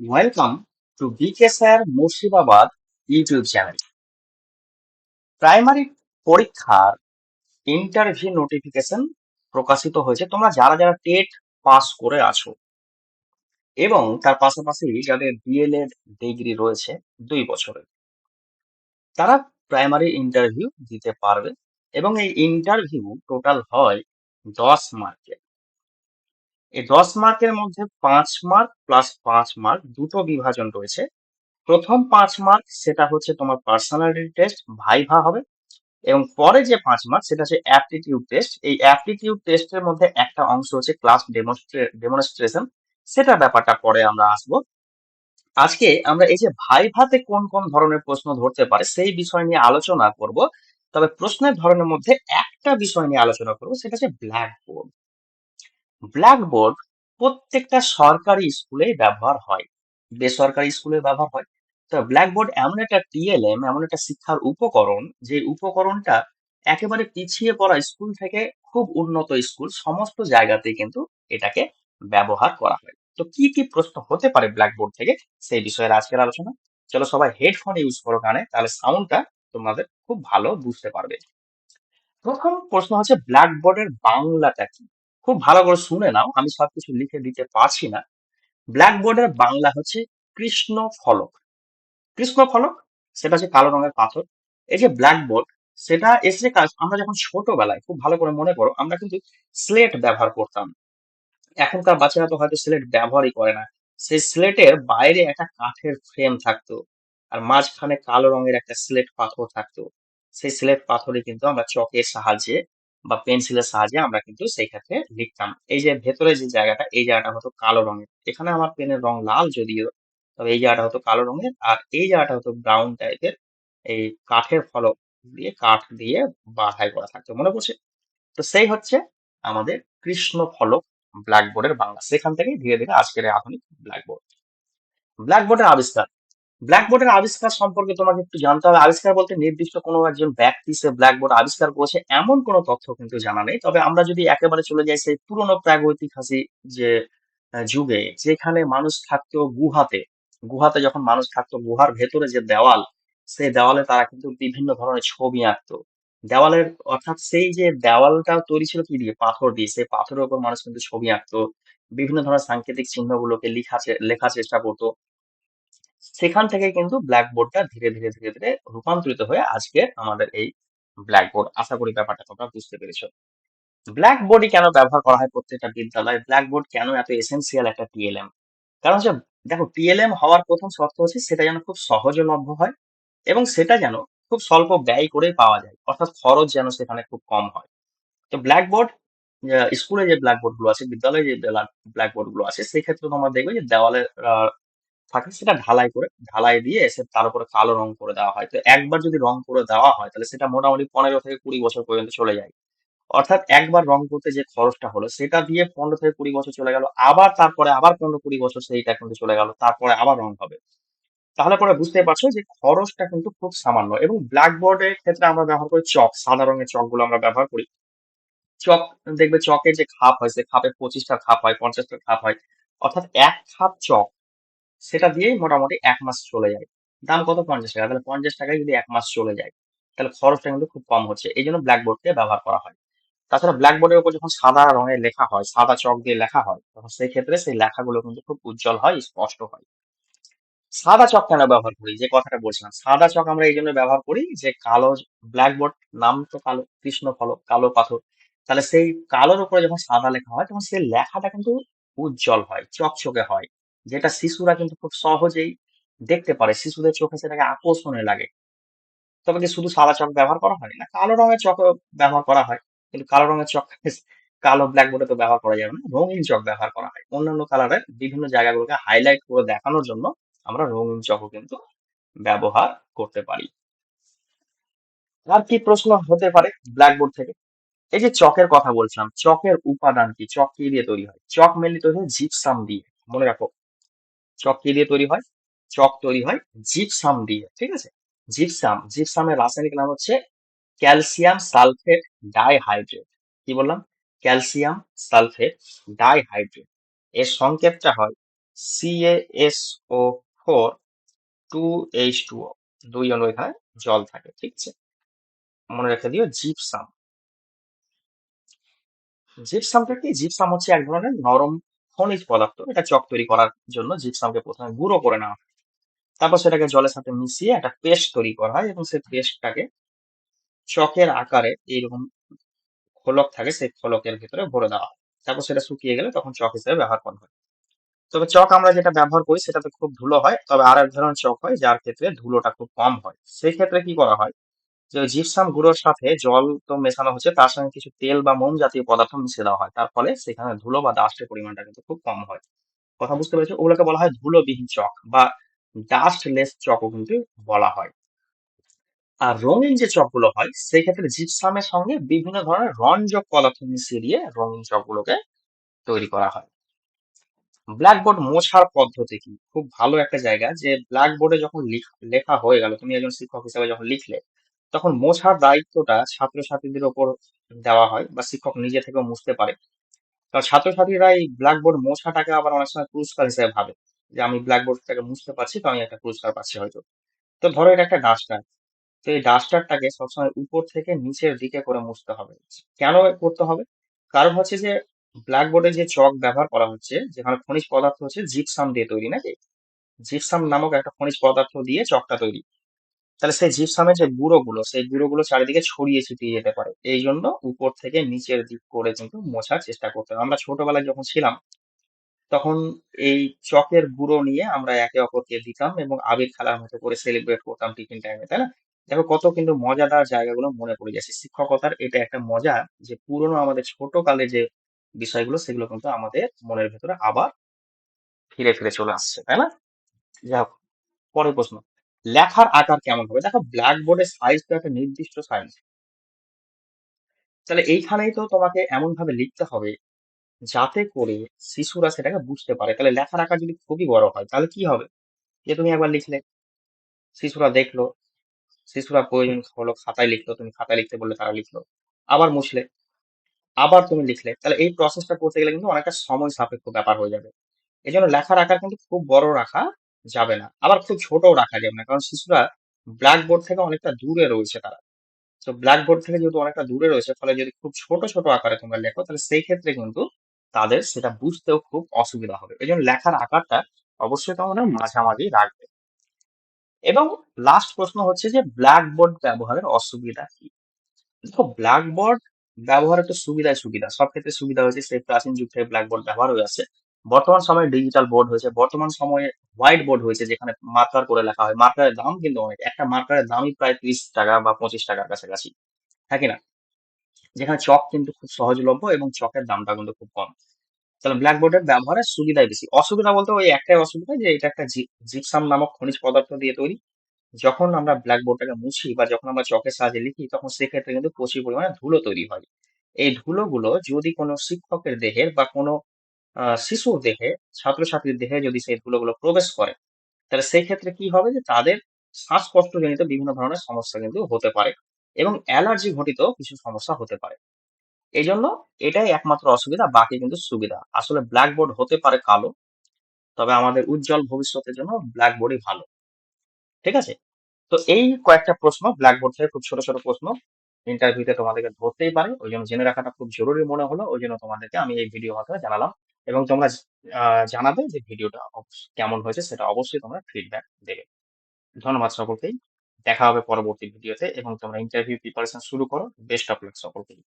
Welcome to BK sir Murshidabad YouTube channel primary পরীক্ষার interview notification প্রকাশিত হয়েছে। তোমরা যারা যারা টেট পাস করে আছো এবং তার পাশাপাশি যাদের ডিএলএড ডিগ্রি রয়েছে দুই বছরের, তারা প্রাইমারি ইন্টারভিউ দিতে পারবে এবং এই ইন্টারভিউ টোটাল হয় দশ মার্কের এই দশ মার্কের মধ্যে পাঁচ মার্ক প্লাস পাঁচ মার্ক দুটো বিভাজন রয়েছে। প্রথম পাঁচ মার্ক সেটা হচ্ছে তোমার পার্সোনালিটি টেস্ট ভাইভা হবে। এবং পরে যে পাঁচ মার্ক সেটা হচ্ছে অ্যাপটিটিউড টেস্ট এই অ্যাপটিটিউড টেস্টের মধ্যে একটা অংশ হচ্ছে ক্লাস ডেমনস্ট্রেশন সেটা ব্যাপারটা পরে আমরা আসব। আজকে আমরা এই যে ভাইভাতে কোন কোন ধরনের প্রশ্ন ধরতে পারে সেই বিষয় নিয়ে আলোচনা করব। তবে প্রশ্নের ধরনের মধ্যে একটা বিষয় নিয়ে আলোচনা করব, সেটা হচ্ছে ব্ল্যাকবোর্ড ব্ল্যাকবোর্ড প্রত্যেকটা সরকারি স্কুলেই ব্যবহার হয়। বেসরকারি স্কুলে ব্যবহার হয়। তো ব্ল্যাকবোর্ড এমন একটা টিএলএম এমন একটা শিক্ষার উপকরণ, যে উপকরণটা একেবারে পিছিয়ে পড়া স্কুল থেকে খুব উন্নত স্কুল সমস্ত জায়গাতেই কিন্তু এটাকে ব্যবহার করা হয়। তো কি কি প্রশ্ন হতে পারে ব্ল্যাকবোর্ড থেকে, সেই বিষয়ে আজকের আলোচনা। চলো সবাই হেডফোন ইউজ করো কানে তাহলে সাউন্ডটা তোমাদের খুব ভালো বুঝতে পারবে। প্রথম প্রশ্ন হচ্ছে, ব্ল্যাকবোর্ডের বাংলাটা কি? খুব ভালো করে শুনে নাও, আমি সবকিছু লিখে দিতে পারছি না। ব্ল্যাকবোর্ডের বাংলা হচ্ছে কৃষ্ণ ফলক। কৃষ্ণ ফলক? সেটা হচ্ছে কালো রঙের পাথর। এই যে ব্ল্যাকবোর্ড সেটা এসে কাজ আমরা যখন ছোটবেলায়, খুব ভালো করে মনে করো আমরা কিন্তু স্লেট ব্যবহার করতাম। এখনকার বাচ্চারা তো হয়তো স্লেট ব্যবহারই করে না। সেই স্লেটের বাইরে একটা কাঠের ফ্রেম থাকতো, আর মাঝখানে কালো রঙের একটা স্লেট পাথর থাকতো। সেই স্লেট পাথরে কিন্তু আমরা চকের সাহায্যে বা পেন্সিলের সাহায্যে আমরা কিন্তু সেই ক্ষেত্রে লিখতাম। এই যে ভেতরে যে জায়গাটা, এই জায়গাটা হতো কালো রঙের। এখানে আমার পেনের রং লাল যদিও, তবে এই জায়গাটা হতো কালো রঙের। আর এই জায়গাটা হতো ব্রাউন টাইপের। এই কাঠের ফলক দিয়ে, কাঠ দিয়ে বাধাই করা থাকতো, মনে পড়ছে? তো সেই হচ্ছে আমাদের কৃষ্ণ ফলক ব্ল্যাকবোর্ডের বাংলা। সেখান থেকেই ধীরে ধীরে আজকের আধুনিক ব্ল্যাকবোর্ড। ব্ল্যাকবোর্ডের আবিষ্কার। ব্ল্যাকবোর্ডের আবিষ্কার সম্পর্কে তোমাকে একটু জানতে হবে। আবিষ্কার বলতে নির্দিষ্ট কোনো একজন ব্যক্তি সে ব্ল্যাকবোর্ড আবিষ্কার করেছে, এমন কোনো তথ্য কিন্তু জানা নেই। তবে আমরা যদি একেবারে চলে যাই সেই পুরনো প্রাগৈতিহাসিক যে যুগে, যেখানে মানুষ থাকতো গুহাতে। গুহাতে যখন মানুষ থাকতো, গুহার ভেতরে যে দেওয়াল, সেই দেওয়ালে তারা কিন্তু বিভিন্ন ধরনের ছবি আঁকতো। দেওয়ালের, অর্থাৎ সেই যে দেওয়ালটা তৈরি ছিল কি দিয়ে? পাথর দিয়ে। সেই পাথরের উপর মানুষ কিন্তু ছবি আঁকতো। বিভিন্ন ধরনের সাংকেতিক চিহ্নগুলোকে লিখা লেখার চেষ্টা করতো। সেখান থেকে কিন্তু ব্ল্যাকবোর্ডটা ধীরে ধীরে ধীরে ধীরে রূপান্তরিত হয়ে আজকে আমাদের এই ব্ল্যাকবোর্ড আশা করি ব্যাপারটা তোমরা বুঝতে পেরেছ। ব্ল্যাকবোর্ডই কেন ব্যবহার করা হয় প্রত্যেকটা বিদ্যালয়ে? ব্ল্যাকবোর্ড কেন এত এসেন্সিয়াল একটা টিএলএম কারণ হচ্ছে দেখো টিএলএম হওয়ার প্রথম শর্ত হচ্ছে সেটা যেন খুব সহজলভ্য হয় এবং সেটা যেন খুব স্বল্প ব্যয় করে পাওয়া যায়। অর্থাৎ খরচ যেন সেখানে খুব কম হয়। তো ব্ল্যাকবোর্ড স্কুলে যে ব্ল্যাকবোর্ডগুলো আছে বিদ্যালয়ে যে ব্ল্যাকবোর্ডগুলো আছে সেই ক্ষেত্রে তোমরা দেখবে যে দেওয়ালে আহ, থাকে, সেটা ঢালাই করে, ঢালাই দিয়ে এসে তার উপরে কালো রং করে দেওয়া হয়। তো একবার যদি রং করে দেওয়া হয়, তাহলে সেটা মোটামুটি পনেরো থেকে কুড়ি বছর পর্যন্ত চলে যায়। অর্থাৎ একবার রং করতে যে খরচটা হলো, সেটা দিয়ে পনেরো থেকে কুড়ি বছর চলে গেল, আবার তারপরে আবার পনেরো কুড়ি বছর সেইটা কিন্তু চলে গেল, তারপরে আবার রং হবে। তাহলে পরে বুঝতে পারছ যে খরচটা কিন্তু খুব সামান্য এবং ব্ল্যাকবোর্ডের ক্ষেত্রে আমরা ব্যবহার করি চক, সাদা রঙের চকগুলো আমরা ব্যবহার করি। চক, দেখবে চকের যে খাপ হয়, সে খাপে পঁচিশটা খাপ হয়, পঞ্চাশটা খাপ হয়। অর্থাৎ এক খাপ চক সেটা দিয়েই মোটামুটি এক মাস চলে যায়। দাম কত? পঞ্চাশ টাকা। তাহলে পঞ্চাশ টাকায় যদি এক মাস চলে যায়, তাহলে খরচটা কিন্তু খুব কম হচ্ছে। এই জন্য ব্ল্যাকবোর্ডকে ব্যবহার করা হয়। তাছাড়া ব্ল্যাকবোর্ডের উপর যখন সাদা রঙে লেখা হয়, সাদা চক দিয়ে লেখা হয়, তখন সেই ক্ষেত্রে সেই লেখাগুলো কিন্তু খুব উজ্জ্বল হয়, স্পষ্ট হয়। সাদা চক কেন ব্যবহার করি? যে কথাটা বলছিলাম, সাদা চক আমরা এই জন্য ব্যবহার করি যে কালো ব্ল্যাকবোর্ড নাম তো কালো, কৃষ্ণ ফলক কালো পাথর। তাহলে সেই কালোর উপরে যখন সাদা লেখা হয়, তখন সেই লেখাটা কিন্তু উজ্জ্বল হয়, চকচকে হয়। যেটা শিশুরা কিন্তু খুব সহজেই দেখতে পারে। শিশুদের চোখে সেটাকে আকর্ষণীয় লাগে। তবে কি শুধু সাদা চক ব্যবহার করা হয়? না, কালো রঙের চক ব্যবহার করা হয়। কিন্তু কালো রঙের চক কালো ব্ল্যাকবোর্ডে তো ব্যবহার করা যাবে না। রঙিন চক ব্যবহার করা হয়। অন্যান্য কালারের বিভিন্ন জায়গাগুলোকে হাইলাইট করে দেখানোর জন্য আমরা রঙিন চকও কিন্তু ব্যবহার করতে পারি। আর কি প্রশ্ন হতে পারে ব্ল্যাকবোর্ড থেকে? এই যে চকের কথা বলছিলাম, চকের উপাদান কি? চক কি দিয়ে তৈরি হয়? চক মেনলি তৈরি হয় জিপসাম দিয়ে। মনে রাখো চক কি দিয়ে তৈরি হয়? চক তৈরি হয় জিপসাম দিয়ে, ঠিক আছে? জিপসাম জিপসামের রাসায়নিক নাম হচ্ছে ক্যালসিয়াম সালফেট ডাইহাইড্রেট কি বললাম? ক্যালসিয়াম সালফেট ডাইহাইড্রেট এর সংক্ষেপটা হয় C A S O four two H two O দুই অণু এখানে জল থাকে, ঠিক আছে? মনে রেখে দিও জিপসাম জিপসামটা কি? জিপসাম হচ্ছে এক ধরনের নরম খনিজ পদার্থ এটা চক তৈরি করার জন্য জিপসামকে প্রথমে গুঁড়ো করে নেওয়া হয়। তারপর সেটাকে জলের সাথে মিশিয়ে একটা পেস্ট তৈরি করা হয় এবং সেই পেস্টটাকে চকের আকারে এইরকম খোলক থাকে, সেই খোলকের ভিতরে ভরে দেওয়া হয়। তারপর সেটা শুকিয়ে গেলে তখন চক হিসেবে ব্যবহার করা হয়। তবে চক আমরা যেটা ব্যবহার করি সেটাতে খুব ধুলো হয়, তবে আর এক ধরনের চক হয় যার ক্ষেত্রে ধুলোটা খুব কম হয়। সেই ক্ষেত্রে কি করা হয় জিপসাম গুঁড়োর সাথে জল তো মেশানো হচ্ছে, তার সঙ্গে কিছু তেল বা মোম জাতীয় পদার্থ মিশিয়ে দেওয়া হয়। তার ফলে সেখানে ধুলো বা ডাস্টের পরিমাণটা কিন্তু খুব কম হয়। কথা বুঝতে পেরেছ? ওগুলোকে বলা হয় ধুলোবিহীন চক বা ডাস্ট লেস চকও কিন্তু বলা হয়। আর রঙিন যে চকগুলো হয়, সেই ক্ষেত্রে জিপসামের সঙ্গে বিভিন্ন ধরনের রঞ্জক পদার্থ মিশিয়ে দিয়ে রঙিন চকগুলোকে তৈরি করা হয়। ব্ল্যাকবোর্ড মোছার পদ্ধতি কি? খুব ভালো একটা জায়গা যে ব্ল্যাকবোর্ডে যখন লেখা হয়ে গেল, তুমি একজন শিক্ষক হিসেবে যখন লিখলে তখন মোছার দায়িত্বটা ছাত্রছাত্রীদের ওপর দেওয়া হয় বা শিক্ষক নিজে থেকেও মুছতে পারে। কারণ ছাত্রছাত্রীরা এই ব্ল্যাকবোর্ড মোছাটাকে আবার অনেক সময় পুরস্কার হিসেবে ভাবে যে আমি ব্ল্যাকবোর্ডটাকে মুছতে পারছি তো আমি একটা পুরস্কার পাচ্ছি হয়তো। তো ধরো এটা একটা ডাস্টার। তো এই ডাস্টারটাকে সবসময় উপর থেকে নিচের দিকে করে মুছতে হবে। কেন করতে হবে? কারণ হচ্ছে যে ব্ল্যাকবোর্ডে যে চক ব্যবহার করা হচ্ছে, যেখানে খনিজ পদার্থ হচ্ছে জিপসাম দিয়ে তৈরি নাকি? জিপসাম নামক একটা খনিজ পদার্থ দিয়ে চকটা তৈরি। তাহলে সেই জিপসামের যে গুঁড়োগুলো, সেই গুঁড়োগুলো চারিদিকে ছড়িয়ে ছিটিয়ে যেতে পারে। এই জন্য উপর থেকে নিচের দিক করে কিন্তু মোছার চেষ্টা করতে হবে। আমরা ছোটবেলায় যখন ছিলাম, তখন এই চকের গুঁড়ো নিয়ে আমরা একে অপরকে দিতাম এবং আবির খেলার মতো করে সেলিব্রেট করতাম টিফিন টাইমে তাই না? দেখো কত কিন্তু মজাদার জায়গাগুলো মনে পড়ে যাচ্ছে শিক্ষকতার এটা একটা মজা যে পুরনো আমাদের ছোট কালে যে বিষয়গুলো, সেগুলো কিন্তু আমাদের মনের ভেতরে আবার ফিরে ফিরে চলে আসছে, তাই না? যাই হোক, পরের প্রশ্ন। লেখার আকার কেমন হবে? দেখো ব্ল্যাকবোর্ডের সাইজ তো একটা নির্দিষ্ট সাইজ তাহলে এইখানেই তো তোমাকে এমন ভাবে লিখতে হবে যাতে করে শিশুরা সেটাকে বুঝতে পারে। তাহলে লেখার আকার যদি খুবই বড় হয়, তাহলে কি হবে? যে তুমি একবার লিখলে, শিশুরা দেখল, শিশুরা প্রয়োজন হলো খাতায় লিখলো, তুমি খাতায় লিখতে বললে তারা লিখলো, আবার মুছলে, আবার তুমি লিখলে, তাহলে এই প্রসেসটা করতে গেলে কিন্তু অনেকটা সময় সাপেক্ষ ব্যাপার হয়ে যাবে। এই জন্য লেখার আকার কিন্তু খুব বড় রাখা যাবে না। আবার খুব ছোটও রাখা যাবে না। কারণ শিশুরা ব্ল্যাকবোর্ড থেকে অনেকটা দূরে রয়েছে তারা। তো ব্ল্যাকবোর্ড থেকে যেহেতু অনেকটা দূরে রয়েছে, ফলে যদি খুব ছোট ছোট আকারে তোমরা লেখো, তাহলে সেই ক্ষেত্রে কিন্তু তাদের সেটা বুঝতেও খুব অসুবিধা হবে। এই জন্য লেখার আকারটা অবশ্যই তোমরা মাঝামাঝি রাখবে। এবং লাস্ট প্রশ্ন হচ্ছে যে ব্ল্যাকবোর্ড ব্যবহারের অসুবিধা কি? দেখো ব্ল্যাকবোর্ড ব্যবহারের তো সুবিধায় সুবিধা। সব ক্ষেত্রে সুবিধা হয়েছে, সেই প্রাচীন যুগ থেকে ব্ল্যাকবোর্ড ব্যবহার হয়ে আছে বর্তমান সময়ে ডিজিটাল বোর্ড হয়েছে, বর্তমান সময়ে হোয়াইট বোর্ড হয়েছে, যেখানে মার্কার করে লেখা হয়। মার্কারের দাম কিন্তু অনেক। একটা মার্কারের দামই প্রায় ত্রিশ টাকা বা পঁচিশ টাকার কাছাকাছি। হ্যাঁ কিনা যেখানে চক কিন্তু খুব সহজলভ্য এবং চকের দামটা কিন্তু খুব কম। তাহলে ব্ল্যাকবোর্ডের ব্যবহারের সুবিধাই বেশি। অসুবিধা বলতে ওই একটাই অসুবিধা যে এটা একটা জিপসাম নামক খনিজ পদার্থ দিয়ে তৈরি। যখন আমরা ব্ল্যাকবোর্ডটাকে মুছি বা যখন আমরা চকের সাহায্যে লিখি, তখন সেক্ষেত্রে কিন্তু প্রচুর পরিমাণে ধুলো তৈরি হয়। এই ধুলোগুলো যদি কোনো শিক্ষকের দেহের বা কোনো শিশুর দেহে, ছাত্রছাত্রীর দেহে যদি সেই ধুলোগুলো প্রবেশ করে, তাহলে সেই ক্ষেত্রে কি হবে যে তাদের শ্বাসকষ্টজনিত বিভিন্ন ধরনের সমস্যা কিন্তু হতে পারে এবং অ্যালার্জি ঘটিত কিছু সমস্যা হতে পারে। এই জন্য এটাই একমাত্র অসুবিধা, বাকি কিন্তু সুবিধা। আসলে ব্ল্যাকবোর্ড হতে পারে কালো, তবে আমাদের উজ্জ্বল ভবিষ্যতের জন্য ব্ল্যাকবোর্ডই ভালো। ঠিক আছে? তো এই কয়েকটা প্রশ্ন ব্ল্যাকবোর্ড থেকে খুব ছোট ছোট প্রশ্ন ইন্টারভিউতে তোমাদেরকে ধরতেই পারে। ওই জন্য জেনে রাখাটা খুব জরুরি মনে হলো। ওই জন্য তোমাদেরকে আমি এই ভিডিও মাধ্যমে জানালাম। এবং তোমরা জানাবে যে ভিডিওটা কেমন হয়েছে, সেটা অবশ্যই তোমরা ফিডব্যাক দেবে। ধন্যবাদ সকলকেই। দেখা হবে পরবর্তী ভিডিওতে এবং তোমরা ইন্টারভিউ প্রিপারেশন শুরু করো। বেস্ট অফ লাক সকলকেই।